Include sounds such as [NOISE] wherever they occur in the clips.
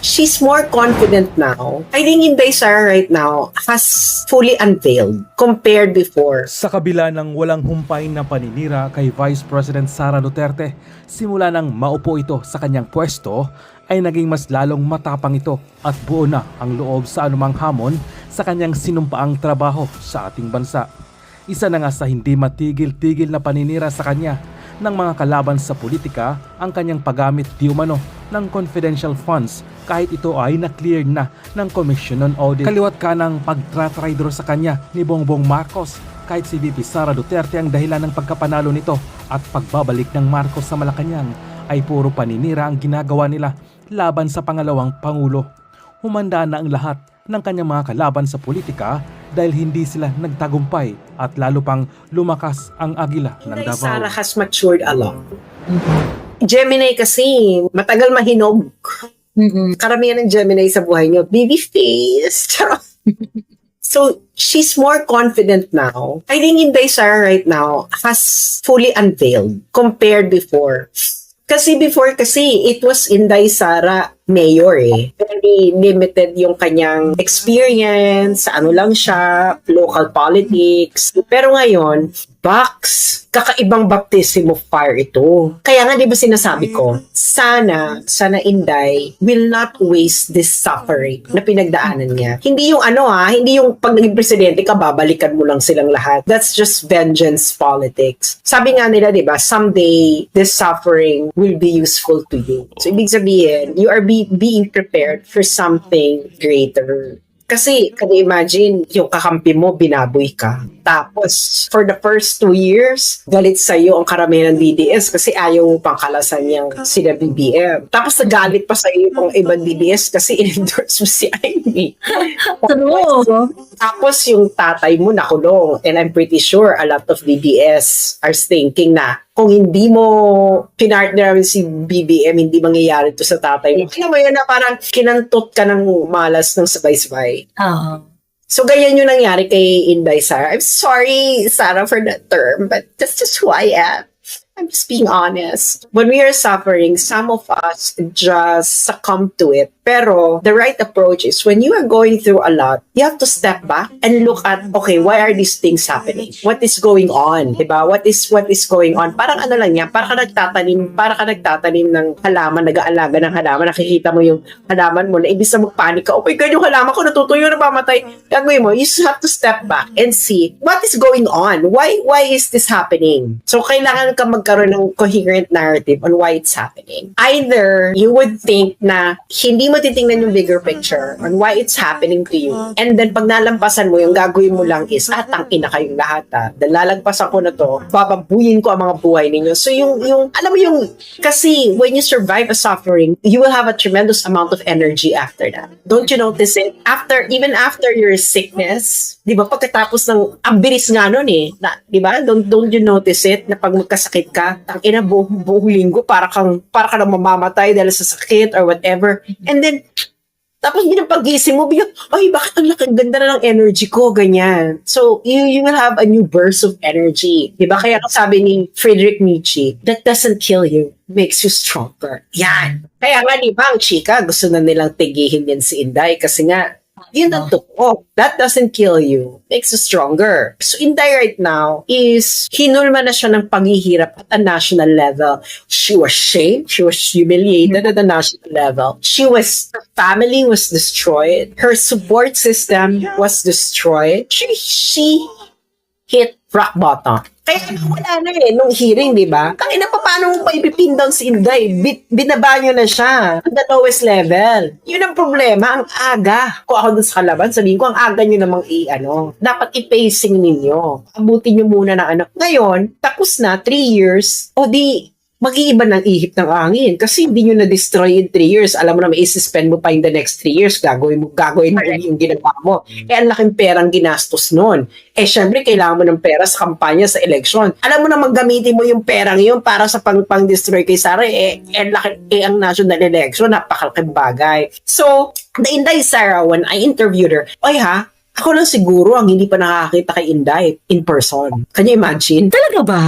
she's more confident now. I think Inday Sara right now has fully unveiled compared before. Sa kabila ng walang humpay na paninira kay Vice President Sara Duterte, simula nang maupo ito sa kanyang pwesto, ay naging mas lalong matapang ito at buo na ang loob sa anumang hamon sa kanyang sinumpaang trabaho sa ating bansa. Isa na nga sa hindi matigil-tigil na paninira sa kanya ng mga kalaban sa politika ang kanyang paggamit di umano ng confidential funds kahit ito ay na-clear na ng Commission on Audit. Kaliwat ka ng pagtratraidor sa kanya ni Bongbong Marcos kahit si VP Sara Duterte ang dahilan ng pagkapanalo nito at pagbabalik ng Marcos sa Malacanang ay puro paninira ang ginagawa nila laban sa pangalawang Pangulo. Humanda na ang lahat ng kanyang mga kalaban sa politika dahil hindi sila nagtagumpay at lalo pang lumakas ang agila ng Davao. Sara has matured a lot. Gemini kasi, matagal mahinog. Mm-mm. Karamihan ng Gemini sa buhay niyo, baby face. [LAUGHS] So, she's more confident now. I think Inday Sara right now has fully unveiled compared before. Kasi before kasi, it was Inday Sara mayor eh. Very limited yung kanyang experience, ano lang siya, local politics. Pero ngayon, box, kakaibang baptism of fire ito. Kaya nga, di ba sinasabi ko, sana, sana Inday will not waste this suffering na pinagdaanan niya. Hindi yung ano ha, hindi yung pag naging presidente ka, babalikan mo lang silang lahat. That's just vengeance politics. Sabi nga nila, di ba, someday, this suffering will be useful to you. So, ibig sabihin, you are be- being prepared for something greater. Kasi, can you imagine, yung kakampi mo, binaboy ka. Tapos, for the first two years, galit sa'yo ang karamihan ng DDS kasi ayaw mo pang kalasan niyang sila BBM. Tapos, nagalit pa sa'yo yung ibang DDS kasi [LAUGHS] in-endorse mo si Amy. True. Tapos, yung tatay mo nakulong. And I'm pretty sure a lot of DDS are thinking na kung hindi mo pinartner si BBM, hindi mangyayari to sa tatay mo. Alam mo yun na parang kinantot ka ng malas ng sabay-sabay. Oo. So, ganyan yung nangyari kay Inday Sara. I'm sorry, Sarah, for that term, but that's just who I am. I'm just being honest. When we are suffering, some of us just succumb to it. Pero the right approach is when you are going through a lot, you have to step back and look at, okay, why are these things happening? What is going on? Diba? What is what is going on? Parang ano lang yan, para ka nagtatanim, para ka nagtatanim ng halaman, nag-aalaga ng halaman, nakikita mo yung halaman mo na ibig na magpanik ka, oh my God, yung halaman ko natutuyo na mamatay. Gagawin mo, you just have to step back and see what is going on. Why why is this happening? So, kailangan ka magkaroon ng coherent narrative on why it's happening. Either you would think na hindi mo titingnan yung bigger picture on why it's happening to you. And then, pag nalampasan mo, yung gagawin mo lang is, ah, tangin na kayong lahat ah. Dahil lalagpasan ko na to, bababuyin ko ang mga buhay ninyo. So, yung, yung, alam mo yung, kasi when you survive a suffering, you will have a tremendous amount of energy after that. Don't you notice it? After, even after your sickness, di ba, pagkatapos ng, ang bilis nga nun eh, na, di ba, don't, don't you notice it, na pag magkasakit ka, ang ina buong, buong linggo, para kang, para ka nang mamamatay dahil sa sakit or whatever. And then, tapos bilang pag-gising mo, biglang, ay, bakit ang laki, ganda na ng energy ko, ganyan. So, you, you will have a new burst of energy. Di ba? Kaya sabi ni Friedrich Nietzsche, that doesn't kill you, makes you stronger. Yan. Kaya nga, di ba, ang chika, gusto na nilang tigihin yan si Inday kasi nga, yun ang totoo. That doesn't kill you. Makes you stronger. So, Inday right now is, hinulma na siya ng paghihirap at a national level. She was shamed. She was humiliated at the national level. She was, her family was destroyed. Her support system was destroyed. She, she hit rock bottom. Kaya wala na eh, nung hearing, di ba? Tangina pa, paano mo pa ipipin down si Inday? Bit, binaba nyo na siya. The lowest level. Yun ang problema, ang aga. Kung ako dun sa kalaban, sabihin ko, ang aga nyo namang i, ano, dapat i-pacing ninyo. Abutin nyo muna ng anak. Ngayon, tapos na, three years, o di, mag-iiba ng ihip ng angin. Kasi hindi nyo na-destroy in 3 years. Alam mo na may isi-spend mo pa in the next 3 years. Gagawin mo, gagawin mo yung ginagawa mo. Eh, ang laking perang ginastos nun. Eh, syempre, kailangan mo ng pera sa kampanya, sa election. Alam mo na maggamitin mo yung perang yun para sa pang, pang-destroy kay Sara. Eh, eh, laki, eh, ang national election, napakalaking bagay. So, the Inday Sara, when I interviewed her, ay ha, ako lang siguro ang hindi pa nakakita kay Inday in person. Can you imagine? Talaga ba?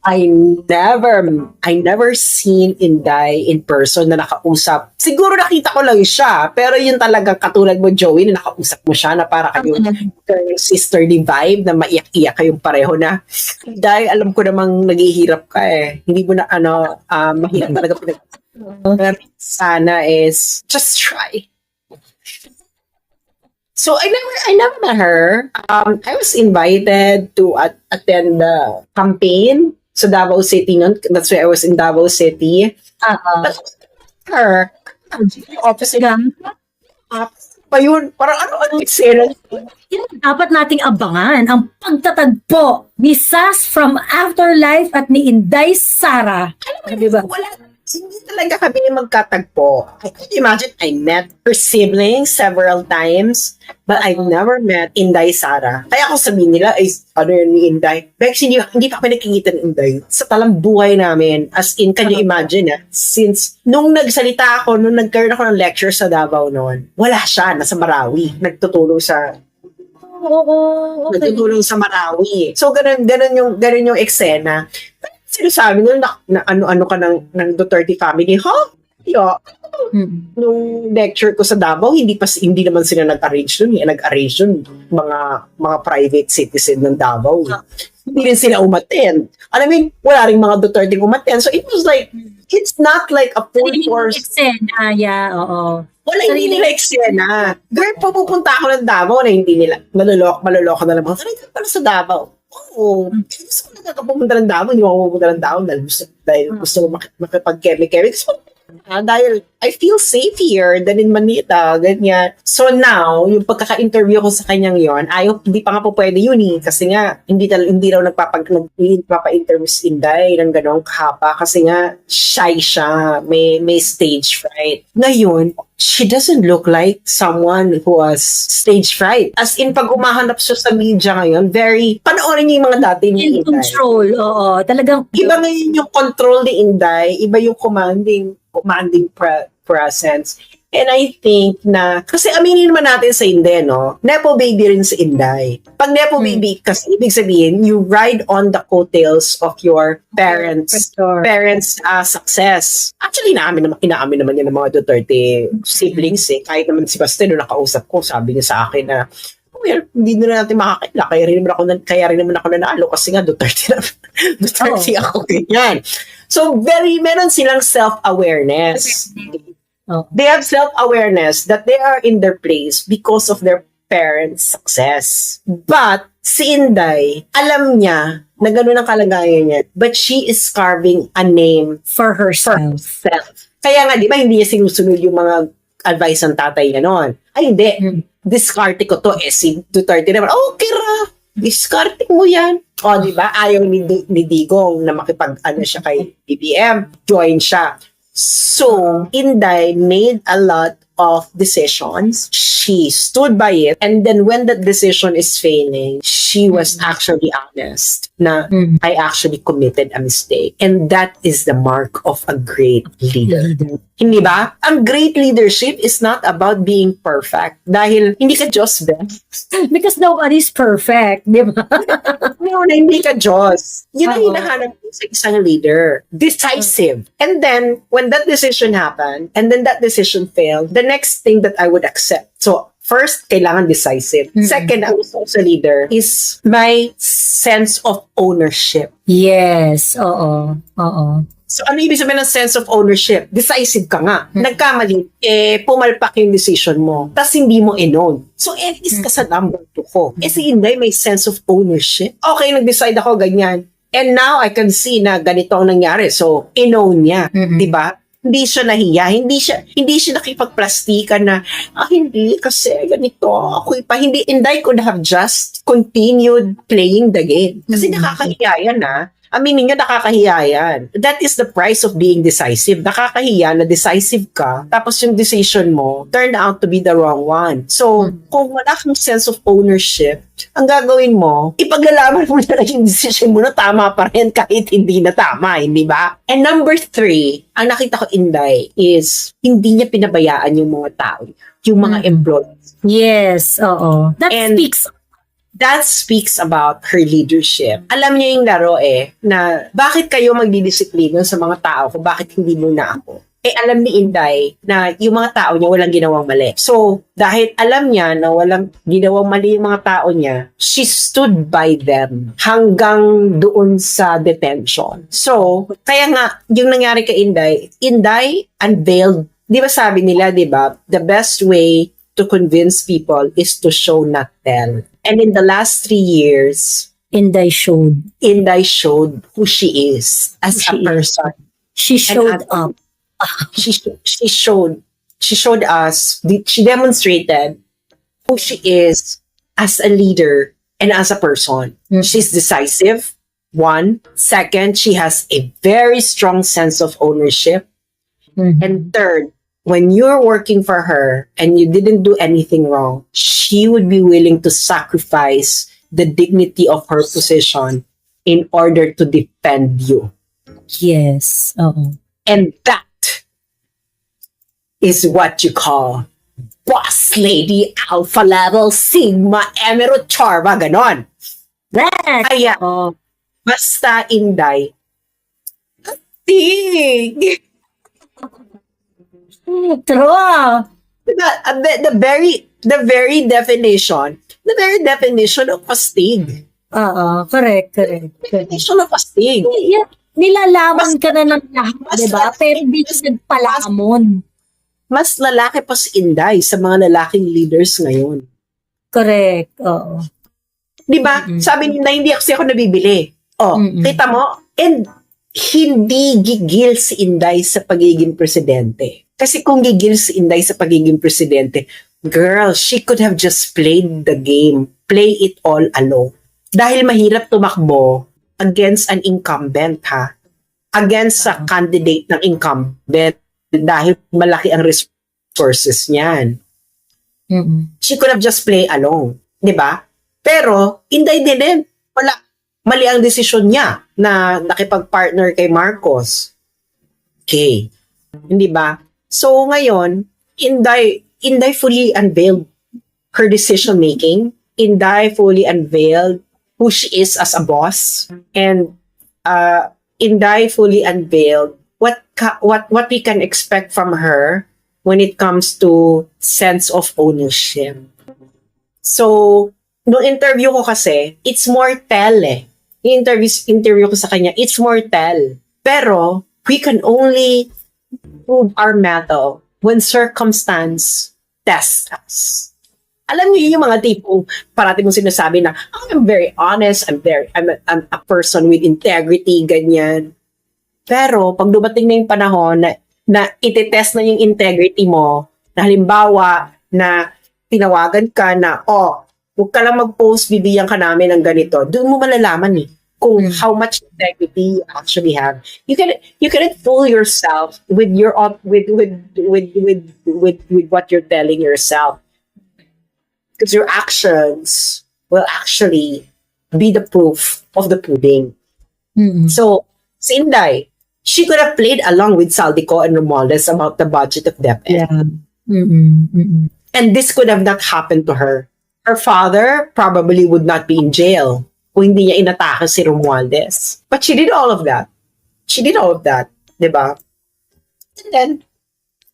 I never, I never seen Inday in person na nakausap. Siguro nakita ko lang siya, pero yun talagang katulad mo, Joey, na nakausap mo siya na para kayo yung sisterly vibe na maiyak-iyak kayong pareho na. Dahil alam ko namang naghihirap ka eh. Hindi mo na ano, um, mahirap talaga pinag... Sana is just try. So I never, I never met her. Um, I was invited to at- attend the campaign sa Davao City nun. That's why I was in Davao City. Oo. But her, yung opposite Gang, pa yun. Parang ano, ano, yun ang dapat nating abangan ang pagtatagpo ni Sas from Afterlife at ni Inday Sara. Di ba? Wala, hindi talaga kami magkatagpo. I can imagine I met her siblings several times, but I've never met Inday Sara. Kaya kung sabihin nila, ay, ano yun ni Inday? Bex, hindi, hindi pa kami nakikita ni Inday sa talang buhay namin. As in, can you imagine, ah, since nung nagsalita ako, nung nagkaroon ako ng lecture sa Davao noon, wala siya, nasa Marawi. Nagtutulong sa Oo, okay. nagtutulong sa Marawi. So, ganun, ganun yung, ganun yung eksena. Sinasabi nila na, na ano-ano ka ng, ng Duterte family, ha? Yo, Mm. nung lecture ko sa Davao, hindi pa hindi naman sila nag-arrange nun. Eh. Nag-arrange nun mga mga private citizen ng Davao. eh. Hindi rin sila umattend. Alam mo, wala rin mga Duterte umattend. So it was like, it's not like a full Sariling force eksena, yeah, oo. wala hindi nila eksena. Girl, pupunta ako ng Davao na hindi nila. Malulok, maluloko na lang. Ko, para sa Davao. Oo. Gusto ko na pumunta ng Davao. Hindi mo pupunta ng Davao dahil gusto, dahil gusto ko mak- makipag-kemi-kemi. Gusto ko, ah, dahil I feel safe here than in Manila. Ganyan. So now, yung pagkaka-interview ko sa kanyang yon ayaw, hindi pa nga po pwede yun eh. Kasi nga, hindi, tal- hindi raw nagpapag, nag, nagpapa-interview si Inday ng ganong kahaba. Kasi nga, shy siya. May, may stage fright. Ngayon, she doesn't look like someone who has stage fright. As in, pag umahanap siya sa media ngayon, very, panoorin niyo yung mga dati ni In Inday. control, oo. Talagang, Iba ngayon yung control ni Inday, iba yung commanding, commanding pre- presence. And I think na, kasi aminin naman natin sa Inday, no? Nepo baby rin si Inday. Pag Nepo Hmm. baby, kasi ibig sabihin, you ride on the coattails of your parents Sure. parents uh, success. Actually, naamin naman, inaamin naman yan ng mga Duterte siblings eh. Kahit naman si Bastien, nung nakausap ko, sabi niya sa akin na, well, hindi na natin makakaila. Kaya rin naman ako, na- kaya rin naman ako nanalo kasi nga Duterte na, [LAUGHS] Duterte ako ganyan. So, very, meron silang self-awareness. Oh. They have self-awareness that they are in their place because of their parents' success. But, si Inday, alam niya na ganun ang kalagayan niya. But she is carving a name for herself. self. Kaya nga, di ba, hindi niya sinusunod yung mga advice ng tatay niya noon. Ay, hindi. Hmm. Discarte ko to. Eh, si Duterte naman, okay ra. Discarte mo yan. O, di ba? Ayaw ni, ni Digong na makipag, ano siya kay BBM. Join siya. So, Inday made a lot of decisions. She stood by it. And then when that decision is failing, she was actually honest na Mm. I actually committed a mistake. And that is the mark of a great leader. Hindi ba? Ang great leadership is not about being perfect. Dahil hindi ka Diyos, Beth. [LAUGHS] Because nobody's perfect, di ba? [LAUGHS] No, na hindi ka Diyos. Yun ang hinahanap ko sa isang leader. Decisive. And then, when that decision happened, and then that decision failed, the next thing that I would accept. So, first, kailangan decisive. Mm. Second, ang gusto ko sa leader is my sense of ownership. Yes, oo. Oo. So, ano ibig sabihin ng sense of ownership? Decisive ka nga. Hmm. Nagkamali, eh, pumalpak yung decision mo. Tapos hindi mo inon. So, ennis ka sa number two ko. Eh, si Inday may sense of ownership. Okay, nag-decide ako ganyan. And now, I can see na ganito ang nangyari. So, inon niya. Mhm. Di ba? Hindi siya nahiya. Hindi siya, hindi siya nakipagplastikan na, ah, hindi, kasi ganito. Ako pa. Hindi, Inday could have just continued playing the game. Kasi Mhm. nakakahiya yan, ah. Aminin nyo, nakakahiya yan. That is the price of being decisive. Nakakahiya na decisive ka, tapos yung decision mo turned out to be the wrong one. So, kung wala kang sense of ownership, ang gagawin mo, ipaglalaban mo [LAUGHS] na lang yung decision mo na tama pa rin kahit hindi na tama, hindi ba? And number three, ang nakita ko Inday is hindi niya pinabayaan yung mga tao, yung mga Mm. employees. Yes, oo. That And- speaks that speaks about her leadership. Alam niya yung laro eh, na bakit kayo magdidisiplino sa mga tao kung bakit hindi muna ako? Eh alam ni Inday na yung mga tao niya walang ginawang mali. So, dahil alam niya na walang ginawang mali yung mga tao niya, she stood by them hanggang doon sa detention. So, kaya nga, yung nangyari kay Inday, Inday unveiled, di ba sabi nila, di ba, the best way to convince people is to show not tell. And in the last three years, Inday showed. Inday showed who she is as Who a she is. person. She showed up. She she showed she showed us she demonstrated who she is as a leader and as a person. Mm. She's decisive. One, second, she has a very strong sense of ownership. Mhm. And third, when you're working for her and you didn't do anything wrong, she would be willing to sacrifice the dignity of her position in order to defend you. Yes. Oo. And that is what you call boss lady alpha level sigma emerald charva ganon. That. Kaya Oh. basta inday. Tig! True. the, the, the very the very definition the very definition of astig Oo. Correct, correct. correct. definition of astig Yeah, nilalaman ka na ng lahat, di ba? Pero hindi ka nagpalamon. mas lalaki pa si Inday sa mga lalaking leaders ngayon Correct. Oo. di ba Mm-mm. sabi niya na hindi kasi ako nabibili oh Mm-mm. kita mo and hindi gigil si Inday sa pagiging presidente kasi kung gigil si Inday sa pagiging presidente girl she could have just played the game play it all alone dahil mahirap tumakbo against an incumbent ha against sa Oo. candidate ng incumbent dahil malaki ang resources niyan Mm-mm. she could have just play along, 'di ba? Pero Inday didn't. Wala mali ang desisyon niya na nakipag-partner kay Marcos. Okay. Hindi ba? So ngayon, Inday Inday fully unveiled her decision making. Inday fully unveiled who she is as a boss and uh Inday fully unveiled what what what we can expect from her when it comes to sense of ownership. So, no interview ko kasi, it's more tell eh. Interview, interview ko sa kanya, it's more tell. Pero, we can only prove our metal when circumstance tests us. Alam niyo yung mga tipong parati mong sinasabi na, "Oh, I'm very honest, I'm very, I'm a, I'm a person with integrity, ganyan. Pero, pag dumating na yung panahon na, na itetest na yung integrity mo, na halimbawa, na tinawagan ka na, oh, huwag ka lang mag-post, bibigyan ka namin ng ganito. Doon mo malalaman eh Mm. how much integrity you actually have. You can you cannot fool yourself with your with with with with with, with what you're telling yourself. Because your actions will actually be the proof of the pudding. Mm-mm. So, si Inday, she could have played along with Saldico and Romualdez about the budget of DepEd. Yeah. Mm-mm. And this could have not happened to her. Her father probably would not be in jail kung hindi niya inatake si Romualdez. But she did all of that. She did all of that, di ba? And then,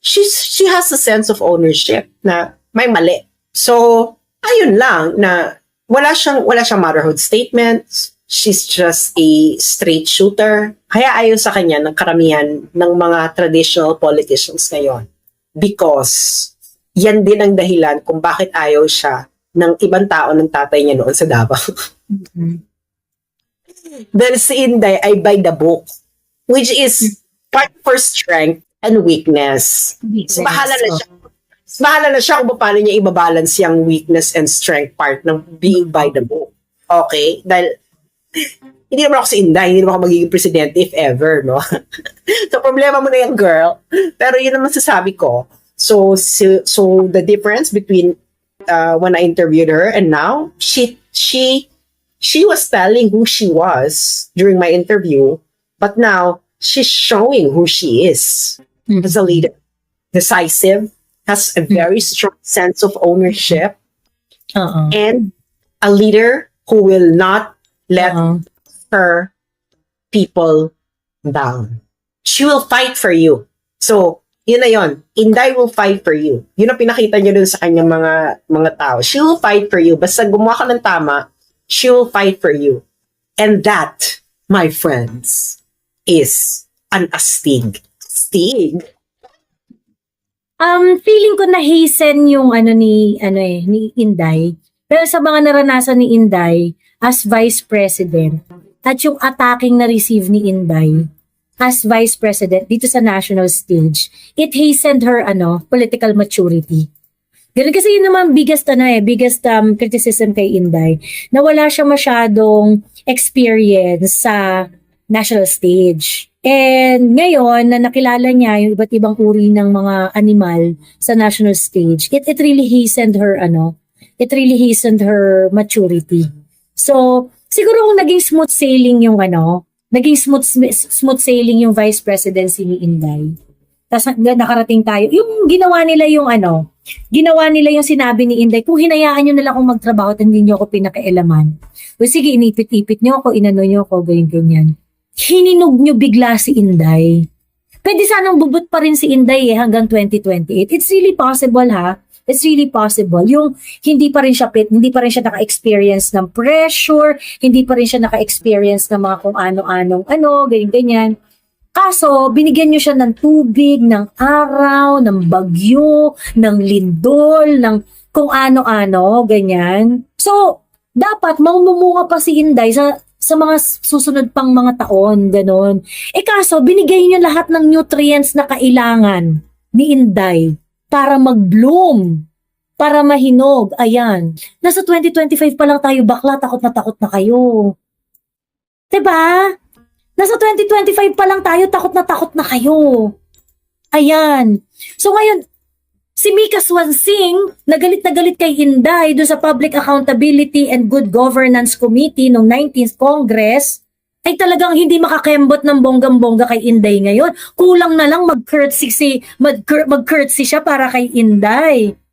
she's, she has a sense of ownership na may mali. So, ayun lang na wala siyang, wala siyang motherhood statements. She's just a straight shooter. Kaya ayon sa kanya ng karamihan ng mga traditional politicians ngayon. Because yan din ang dahilan kung bakit ayaw siya ng ibang tao ng tatay niya noon sa Davao. Mm-mm. Dahil si Inday ay by the book, which is part for strength and weakness. So, bahala na siya. Bahala na siya kung paano niya ibabalance yung weakness and strength part ng being by the book. Okay? Dahil, hindi naman ako si Inday, hindi naman ako magiging presidente if ever, no? [LAUGHS] so, problema mo na yung girl. Pero yun naman sasabi ko. So, so, so the difference between uh, when I interviewed her and now, she, she, she was telling who she was during my interview, but now she's showing who she is Mm-mm. as a leader. Decisive, has a very strong sense of ownership, Oo. and a leader who will not let Oo. her people down. She will fight for you. So, yun na yun. Inday will fight for you. Yun ang pinakita niyo dun sa kanyang mga mga tao. She will fight for you. Basta gumawa ka ng tama, she will fight for you. And that, my friends, is an astig. Astig. Um, feeling ko na hasten yung ano ni ano eh ni Inday. Pero sa mga naranasan ni Inday as vice president at yung attacking na receive ni Inday as vice president dito sa national stage, it hastened her ano, political maturity. Ganun kasi yun naman biggest ano eh, biggest um, criticism kay Inday na wala siya masyadong experience sa national stage. And ngayon na nakilala niya yung iba't ibang uri ng mga animal sa national stage, it, it really hastened her ano, it really hastened her maturity. So, siguro kung naging smooth sailing yung ano, naging smooth smooth sailing yung vice presidency ni Inday. Tapos nakarating tayo. Yung ginawa nila yung ano, ginawa nila yung sinabi ni Inday, kung hinayaan nyo na lang akong magtrabaho hindi nyo ako pinakailaman. O sige, inipit-ipit nyo ako, inano nyo ako, ganyan-ganyan. Hininog nyo bigla si Inday. Pwede sanang bubut pa rin si Inday eh, hanggang 2028. It's really possible ha. It's really possible. Yung hindi pa rin siya hindi pa rin siya naka-experience ng pressure, hindi pa rin siya naka-experience ng mga kung ano-anong ano, ganyan-ganyan. Kaso, binigyan nyo siya ng tubig, ng araw, ng bagyo, ng lindol, ng kung ano-ano, ganyan. So, dapat maumumunga pa si Inday sa sa mga susunod pang mga taon, ganon. Eh kaso, binigay niyo lahat ng nutrients na kailangan ni Inday para mag-bloom, para mahinog. Ayan. Nasa 2025 pa lang tayo, bakla, takot na takot na kayo. 'Di ba? Nasa 2025 pa lang tayo, takot na takot na kayo. Ayan. So ngayon, si Mika Swansing, nagalit na galit kay Inday doon sa Public Accountability and Good Governance Committee noong 19th Congress, ay talagang hindi makakembot ng bonggang-bongga kay Inday ngayon. Kulang na lang mag-courtesy, si, mag-courtesy siya para kay Inday.